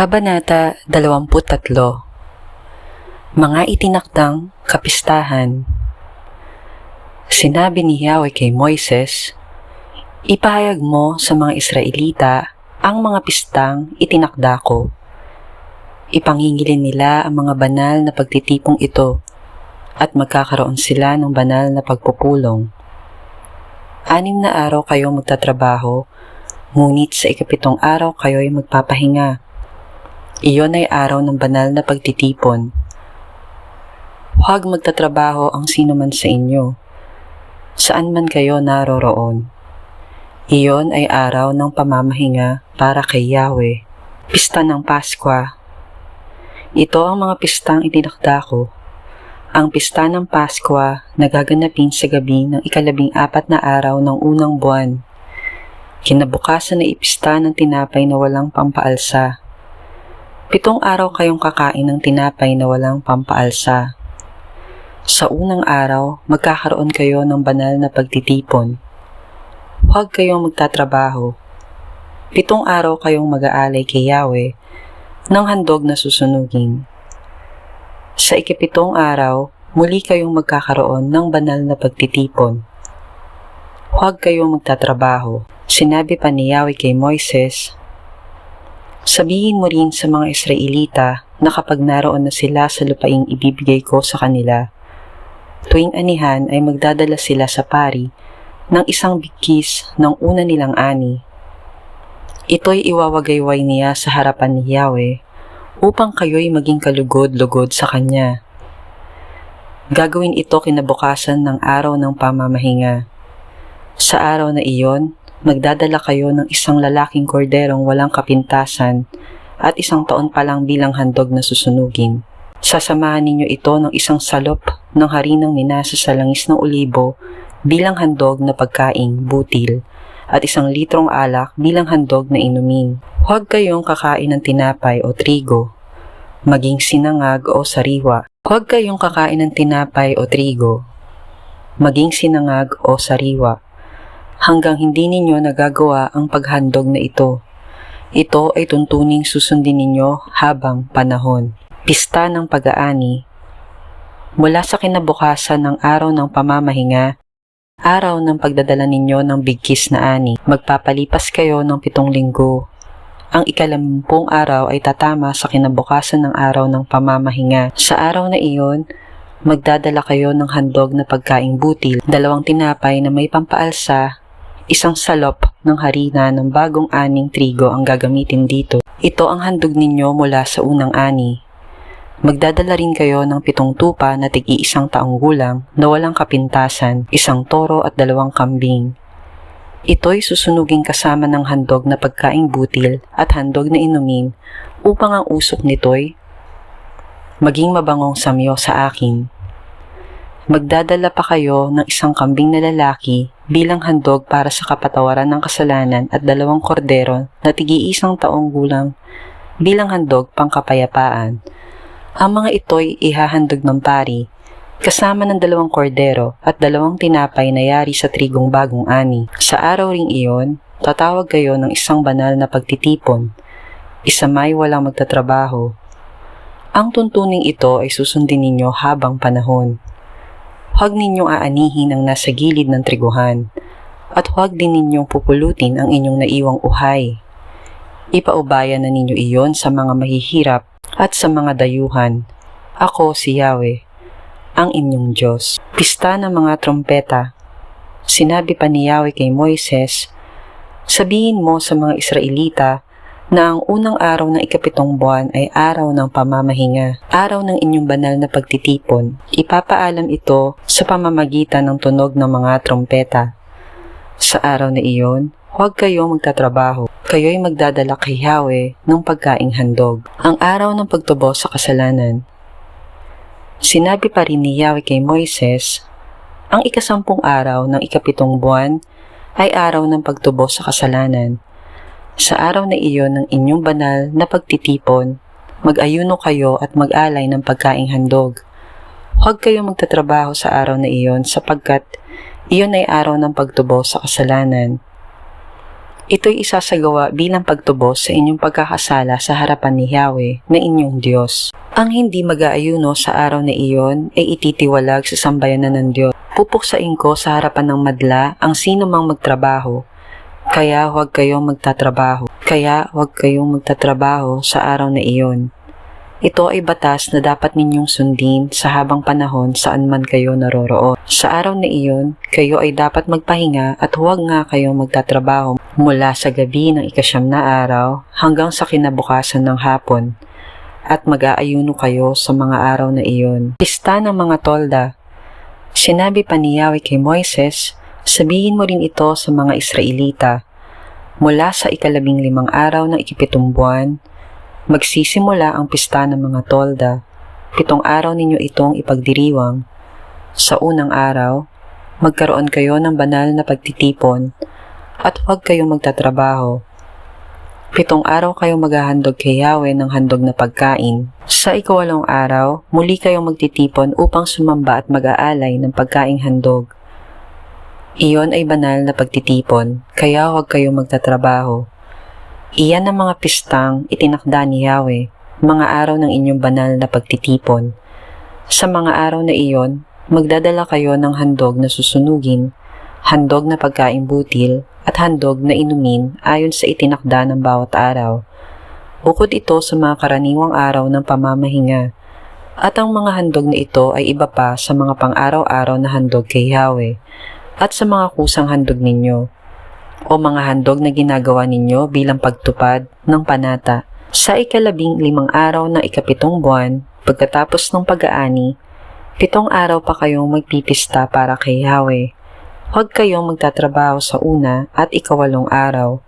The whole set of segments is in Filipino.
Kabanata 23 Mga itinakdang kapistahan Sinabi ni Yahweh kay Moises, Ipahayag mo sa mga Israelita ang mga pistang itinakda ko. Ipangingilin nila ang mga banal na pagtitipong ito at magkakaroon sila ng banal na pagpupulong. Anim na araw kayo magtatrabaho, ngunit sa ikapitong araw kayo'y magpapahinga. Iyon ay araw ng banal na pagtitipon. Huwag magtatrabaho ang sino man sa inyo. Saan man kayo naroroon. Iyon ay araw ng pamamahinga para kay Yahweh. Pista ng Paskwa. Ito ang mga pistang itinakda ko. Ang pista ng Paskwa na gaganapin sa gabi ng ikalabing apat na araw ng unang buwan. Kinabukasan na ipista ng tinapay na walang pampaalsa. Pitong araw kayong kakain ng tinapay na walang pampaalsa. Sa unang araw, magkakaroon kayo ng banal na pagtitipon. Huwag kayong magtatrabaho. Pitong araw kayong mag-aalay kay Yahweh ng handog na susunugin. Sa ikapitong araw, muli kayong magkakaroon ng banal na pagtitipon. Huwag kayong magtatrabaho. Sinabi pa ni Yahweh kay Moises, Sabihin mo rin sa mga Israelita na kapag naroon na sila sa lupaing ibibigay ko sa kanila, tuwing anihan ay magdadala sila sa pari ng isang bigkis ng una nilang ani. Ito'y iwawagayway niya sa harapan ni Yahweh upang kayo'y maging kalugod-lugod sa Kanya. Gagawin ito kinabukasan ng araw ng pamamahinga. Sa araw na iyon, magdadala kayo ng isang lalaking korderong walang kapintasan at isang taon pa lang bilang handog na susunugin. Sasamahan ninyo ito ng isang salop ng harinang minasa sa langis ng olibo bilang handog na pagkaing butil at isang litrong alak bilang handog na inumin. Huwag kayong kakain ng tinapay o trigo, maging sinangag o sariwa. Huwag kayong kakain ng tinapay o trigo, maging sinangag o sariwa hanggang hindi ninyo nagagawa ang paghandog na ito. Ito ay tuntuning susundin ninyo habang panahon. Pista ng pag-aani Mula sa kinabukasan ng araw ng pamamahinga, araw ng pagdadala ninyo ng bigkis na ani, magpapalipas kayo ng pitong linggo. Ang ikalampung araw ay tatama sa kinabukasan ng araw ng pamamahinga. Sa araw na iyon, magdadala kayo ng handog na pagkaing butil, dalawang tinapay na may pampaalsa isang salop ng harina ng bagong aning trigo ang gagamitin dito. Ito ang handog ninyo mula sa unang ani. Magdadala rin kayo ng pitong tupa na tig-iisang taong gulang na walang kapintasan, isang toro at dalawang kambing. Ito'y susunugin kasama ng handog na pagkaing butil at handog na inumin upang ang usok nito'y maging mabangong samyo sa akin. Magdadala pa kayo ng isang kambing na lalaki bilang handog para sa kapatawaran ng kasalanan at dalawang kordero na tigi-isang taong gulang bilang handog pangkapayapaan. Ang mga ito'y ihahandog ng pari, kasama ng dalawang kordero at dalawang tinapay na yari sa trigong bagong ani. Sa araw ring iyon, tatawag kayo ng isang banal na pagtitipon. Isa may walang magtatrabaho. Ang tuntuning ito ay susundin ninyo habang panahon huwag ninyong aanihin ang nasa gilid ng triguhan, at huwag din ninyong pupulutin ang inyong naiwang uhay. Ipaubaya na ninyo iyon sa mga mahihirap at sa mga dayuhan. Ako si Yahweh, ang inyong Diyos. Pista ng mga trompeta. Sinabi pa ni Yahweh kay Moises, Sabihin mo sa mga Israelita na ang unang araw ng ikapitong buwan ay araw ng pamamahinga, araw ng inyong banal na pagtitipon. Ipapaalam ito sa pamamagitan ng tunog ng mga trompeta. Sa araw na iyon, huwag kayong magtatrabaho. Kayo'y magdadala kay Yahweh ng pagkaing handog. Ang araw ng pagtubo sa kasalanan. Sinabi pa rin ni Yahweh kay Moises, ang ikasampung araw ng ikapitong buwan ay araw ng pagtubo sa kasalanan sa araw na iyon ng inyong banal na pagtitipon, mag-ayuno kayo at mag-alay ng pagkaing handog. Huwag kayo magtatrabaho sa araw na iyon sapagkat iyon ay araw ng pagtubo sa kasalanan. Ito'y isasagawa bilang pagtubos sa inyong pagkakasala sa harapan ni Yahweh na inyong Diyos. Ang hindi mag-aayuno sa araw na iyon ay ititiwalag sa sambayanan ng Diyos. Pupuksain ko sa harapan ng madla ang sino mang magtrabaho. Kaya huwag kayong magtatrabaho. Kaya huwag kayong magtatrabaho sa araw na iyon. Ito ay batas na dapat ninyong sundin sa habang panahon saan man kayo naroroon. Sa araw na iyon, kayo ay dapat magpahinga at huwag nga kayong magtatrabaho mula sa gabi ng ikasyam na araw hanggang sa kinabukasan ng hapon at mag-aayuno kayo sa mga araw na iyon. Pista ng mga tolda. Sinabi pa ni Yahweh kay Moises, sabihin mo rin ito sa mga Israelita. Mula sa ikalabing limang araw ng ikipitong buwan, Magsisimula ang pista ng mga tolda. Pitong araw ninyo itong ipagdiriwang. Sa unang araw, magkaroon kayo ng banal na pagtitipon at huwag kayong magtatrabaho. Pitong araw kayong maghahandog kay Yahweh ng handog na pagkain. Sa ikawalong araw, muli kayong magtitipon upang sumamba at mag-aalay ng pagkaing handog. Iyon ay banal na pagtitipon, kaya huwag kayong magtatrabaho. Iyan ang mga pistang itinakda ni Yahweh, mga araw ng inyong banal na pagtitipon. Sa mga araw na iyon, magdadala kayo ng handog na susunugin, handog na pagkain butil, at handog na inumin ayon sa itinakda ng bawat araw. Bukod ito sa mga karaniwang araw ng pamamahinga, at ang mga handog na ito ay iba pa sa mga pang-araw-araw na handog kay Yahweh, at sa mga kusang handog ninyo o mga handog na ginagawa ninyo bilang pagtupad ng panata. Sa ikalabing limang araw ng ikapitong buwan, pagkatapos ng pag-aani, pitong araw pa kayong magpipista para kay Yahweh. Huwag kayong magtatrabaho sa una at ikawalong araw.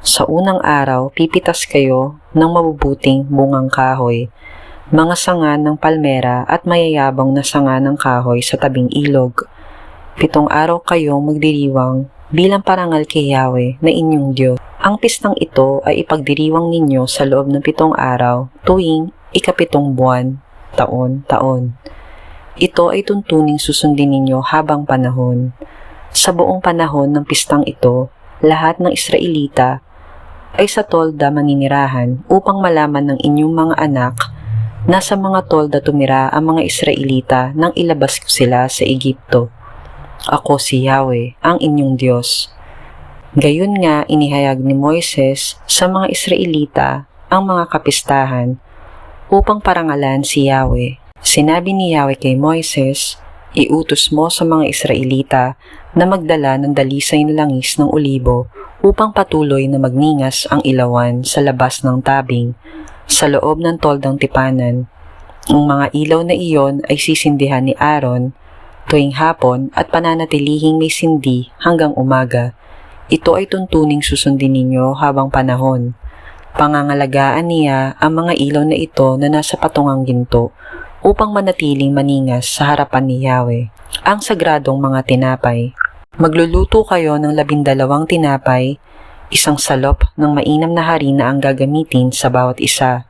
Sa unang araw, pipitas kayo ng mabubuting bungang kahoy, mga sanga ng palmera at mayayabang na sanga ng kahoy sa tabing ilog. Pitong araw kayong magdiriwang bilang parangal kay Yahweh na inyong Diyos. Ang pistang ito ay ipagdiriwang ninyo sa loob ng pitong araw tuwing ikapitong buwan, taon, taon. Ito ay tuntuning susundin ninyo habang panahon. Sa buong panahon ng pistang ito, lahat ng Israelita ay sa tolda maninirahan upang malaman ng inyong mga anak na sa mga tolda tumira ang mga Israelita nang ilabas ko sila sa Egipto. Ako si Yahweh, ang inyong Diyos. Gayon nga inihayag ni Moises sa mga Israelita ang mga kapistahan upang parangalan si Yahweh. Sinabi ni Yahweh kay Moises, Iutos mo sa mga Israelita na magdala ng dalisay na langis ng olibo upang patuloy na magningas ang ilawan sa labas ng tabing sa loob ng toldang tipanan. Ang mga ilaw na iyon ay sisindihan ni Aaron tuwing hapon at pananatilihing may sindi hanggang umaga. Ito ay tuntuning susundin ninyo habang panahon. Pangangalagaan niya ang mga ilaw na ito na nasa patungang ginto upang manatiling maningas sa harapan ni Yahweh. Ang sagradong mga tinapay. Magluluto kayo ng labindalawang tinapay, isang salop ng mainam na harina ang gagamitin sa bawat isa.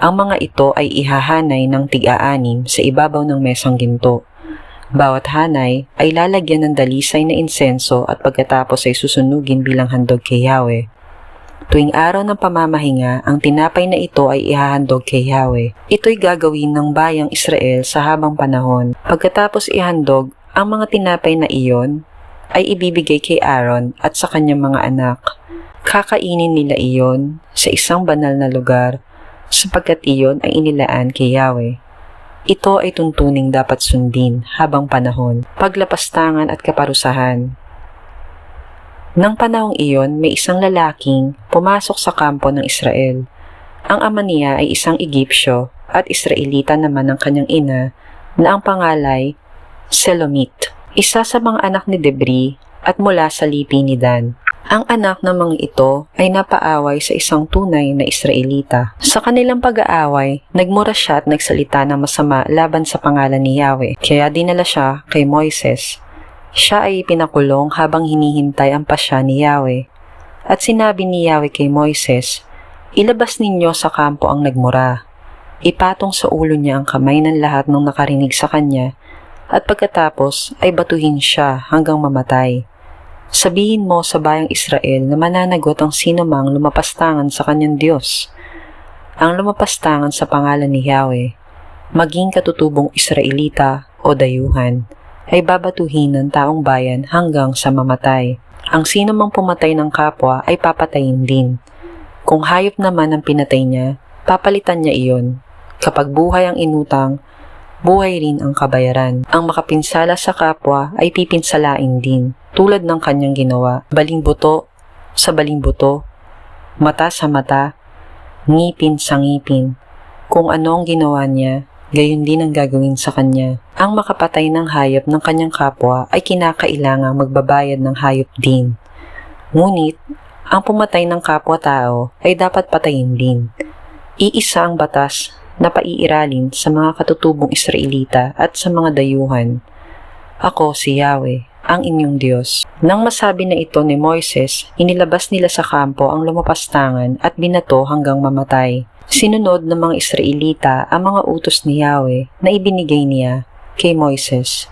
Ang mga ito ay ihahanay ng tig-aanim sa ibabaw ng mesang ginto. Bawat hanay ay lalagyan ng dalisay na insenso at pagkatapos ay susunugin bilang handog kay Yahweh. Tuwing araw ng pamamahinga, ang tinapay na ito ay ihahandog kay Yahweh. Ito'y gagawin ng bayang Israel sa habang panahon. Pagkatapos ihandog, ang mga tinapay na iyon ay ibibigay kay Aaron at sa kanyang mga anak. Kakainin nila iyon sa isang banal na lugar sapagkat iyon ay inilaan kay Yahweh. Ito ay tuntuning dapat sundin habang panahon, paglapastangan at kaparusahan. Nang panahong iyon, may isang lalaking pumasok sa kampo ng Israel. Ang ama niya ay isang Egyptyo at Israelita naman ng kanyang ina na ang pangalay Selomit, isa sa mga anak ni Debri at mula sa lipi ni Dan. Ang anak ng mga ito ay napaaway sa isang tunay na Israelita. Sa kanilang pag-aaway, nagmura siya at nagsalita ng masama laban sa pangalan ni Yahweh. Kaya dinala siya kay Moises. Siya ay pinakulong habang hinihintay ang pasya ni Yahweh. At sinabi ni Yahweh kay Moises, Ilabas ninyo sa kampo ang nagmura. Ipatong sa ulo niya ang kamay ng lahat ng nakarinig sa kanya at pagkatapos ay batuhin siya hanggang mamatay. Sabihin mo sa bayang Israel na mananagot ang sino mang lumapastangan sa kanyang Diyos. Ang lumapastangan sa pangalan ni Yahweh, maging katutubong Israelita o dayuhan, ay babatuhin ng taong bayan hanggang sa mamatay. Ang sino mang pumatay ng kapwa ay papatayin din. Kung hayop naman ang pinatay niya, papalitan niya iyon. Kapag buhay ang inutang, buhay rin ang kabayaran. Ang makapinsala sa kapwa ay pipinsalain din, tulad ng kanyang ginawa. Baling buto sa baling buto, mata sa mata, ngipin sa ngipin. Kung ano ang ginawa niya, gayon din ang gagawin sa kanya. Ang makapatay ng hayop ng kanyang kapwa ay kinakailangang magbabayad ng hayop din. Ngunit, ang pumatay ng kapwa-tao ay dapat patayin din. Iisa ang batas na paiiralin sa mga katutubong Israelita at sa mga dayuhan. Ako si Yahweh, ang inyong Diyos. Nang masabi na ito ni Moises, inilabas nila sa kampo ang lumapastangan at binato hanggang mamatay. Sinunod ng mga Israelita ang mga utos ni Yahweh na ibinigay niya kay Moises.